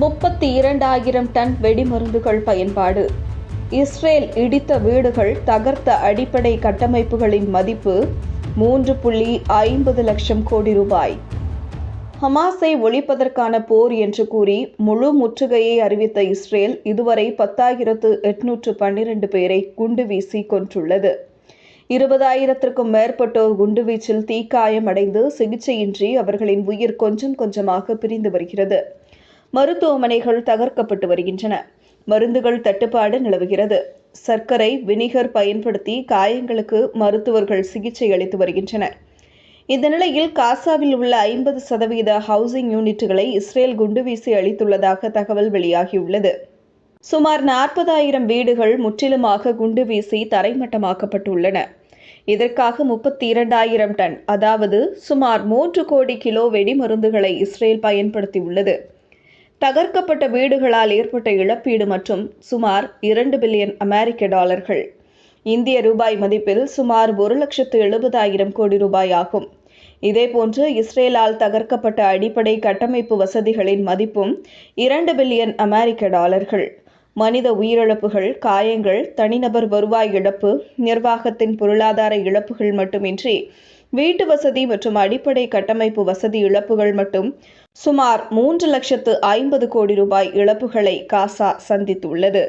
முப்பத்தி இரண்டாயிரம் டன் வெடிமருந்துகள் பயன்பாடு. இஸ்ரேல் இடித்த வீடுகள் தகர்த்த அடிப்படை கட்டமைப்புகளின் மதிப்பு மூன்று புள்ளி ஐம்பது லட்சம் கோடி ரூபாய். ஹமாஸை ஒழிப்பதற்கான போர் என்று கூறி முழு முற்றுகையை அறிவித்த இஸ்ரேல் இதுவரை பத்தாயிரத்து எட்நூற்று பன்னிரண்டு பேரை குண்டு வீசி கொன்றுள்ளது. இருபதாயிரத்திற்கும் மேற்பட்டோர் குண்டுவீச்சில் தீக்காயமடைந்து சிகிச்சையின்றி அவர்களின் உயிர் கொஞ்சம் கொஞ்சமாக பிரிந்து வருகிறது. மருத்துவமனைகள் தகர்க்கப்பட்டு வருகின்றன. மருந்துகள் தட்டுப்பாடு நிலவுகிறது. சர்க்கரை வினிகர் பயன்படுத்தி காயங்களுக்கு மருத்துவர்கள் சிகிச்சை அளித்து வருகின்றனர். இந்த நிலையில் காசாவில் உள்ள ஐம்பது சதவீத ஹவுசிங் யூனிட்டுகளை இஸ்ரேல் குண்டுவீசி அளித்துள்ளதாக தகவல் வெளியாகியுள்ளது. சுமார் நாற்பதாயிரம் வீடுகள் முற்றிலுமாக குண்டு வீசி தரைமட்டமாக்கப்பட்டுள்ளன. இதற்காக முப்பத்தி இரண்டாயிரம் டன் அதாவது சுமார் மூன்று கோடி கிலோ வெடிமருந்துகளை இஸ்ரேல் பயன்படுத்தியுள்ளது. தகர்க்கப்பட்ட வீடுகளால் ஏற்பட்ட இழப்பீடு மற்றும் சுமார் இரண்டு பில்லியன் அமெரிக்க டாலர்கள். இந்திய ரூபாய் மதிப்பில் சுமார் ஒரு லட்சத்து எழுபதாயிரம் கோடி ரூபாய் ஆகும். இதேபோன்று இஸ்ரேலால் தகர்க்கப்பட்ட அடிப்படை கட்டமைப்பு வசதிகளின் மதிப்பும் இரண்டு பில்லியன் அமெரிக்க டாலர்கள். மனித உயிரிழப்புகள் காயங்கள் தனிநபர் வருவாய் இழப்பு நிர்வாகத்தின் பொருளாதார இழப்புகள் மட்டுமின்றி வீட்டு வசதி மற்றும் அடிப்படை கட்டமைப்பு வசதி இழப்புகள் மட்டும் சுமார் மூன்று லட்சத்து ஐம்பது கோடி ரூபாய் இழப்புகளை காசா சந்தித்துள்ளது.